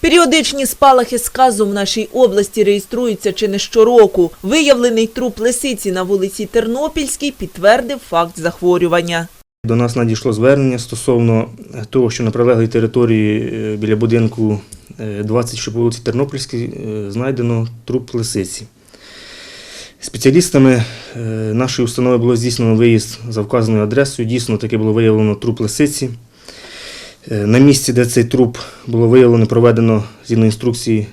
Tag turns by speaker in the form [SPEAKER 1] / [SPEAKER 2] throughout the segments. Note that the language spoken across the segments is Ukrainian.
[SPEAKER 1] Періодичні спалахи сказу в нашій області реєструються чи не щороку. Виявлений труп лисиці на вулиці Тернопільській підтвердив факт захворювання.
[SPEAKER 2] До нас надійшло звернення стосовно того, що на прилеглій території е, біля будинку е, 20, що по вулиці Тернопільській, е, знайдено труп лисиці. Спеціалістами е, нашої установи було здійснено виїзд за вказаною адресою. Дійсно, таки було виявлено труп лисиці. Е, На місці, де цей труп було виявлено, проведено згідно інструкції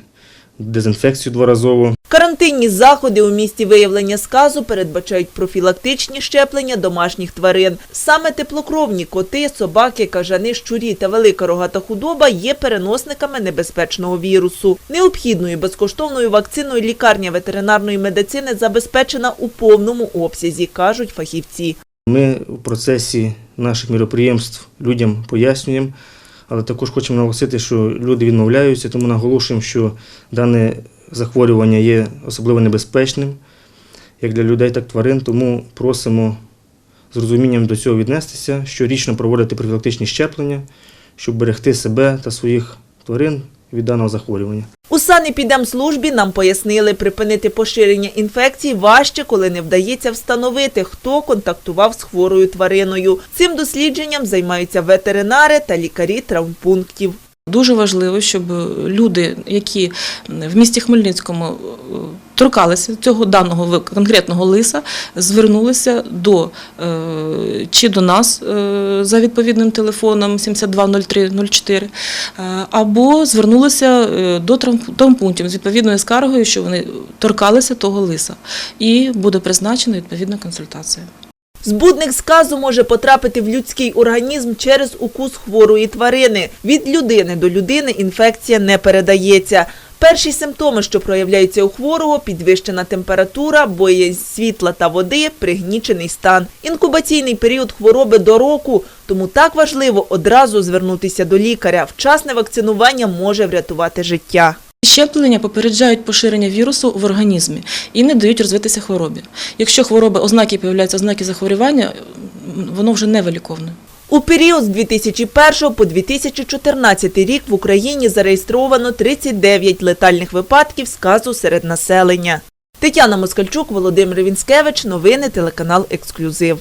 [SPEAKER 2] дезінфекцію дворазово.
[SPEAKER 1] Карантинні заходи у місті виявлення сказу передбачають профілактичні щеплення домашніх тварин. Саме теплокровні коти, собаки, кажани, щурі та велика рогата худоба є переносниками небезпечного вірусу. Необхідною безкоштовною вакциною лікарня ветеринарної медицини забезпечена у повному обсязі, кажуть фахівці.
[SPEAKER 2] Ми в процесі наших міроприємств людям пояснюємо, але також хочемо наголосити, що люди відмовляються, тому наголошуємо, що дане захворювання є особливо небезпечним як для людей, так і тварин. Тому просимо з розумінням до цього віднестися, щорічно проводити профілактичні щеплення, щоб берегти себе та своїх тварин від даного захворювання.
[SPEAKER 1] У санепідемслужбі нам пояснили, припинити поширення інфекції важче, коли не вдається встановити, хто контактував з хворою твариною. Цим дослідженням займаються ветеринари та лікарі травмпунктів.
[SPEAKER 3] Дуже важливо, щоб люди, які в місті Хмельницькому е, торкалися цього даного конкретного лиса, звернулися до е, чи до нас е, за відповідним телефоном 720304, е, або звернулися до травм- травмпунктів з відповідною скаргою, що вони торкалися того лиса, і буде призначена відповідна консультація.
[SPEAKER 1] Збудник сказу може потрапити в людський організм через укус хворої тварини. Від людини до людини інфекція не передається. Перші симптоми, що проявляються у хворого – підвищена температура, боязнь світла та води, пригнічений стан. Інкубаційний період хвороби до року, тому так важливо одразу звернутися до лікаря. Вчасне вакцинування може врятувати життя.
[SPEAKER 3] Щеплення попереджають поширення вірусу в організмі і не дають розвитися хворобі. Якщо хвороба ознаки появляються ознаки захворювання, воно вже не виліковне.
[SPEAKER 1] У період з 2001 по 2014 рік в Україні зареєстровано 39 летальних випадків сказу серед населення. Тетяна Москальчук, Володимир Вінськевич. Новини телеканал Ексклюзив.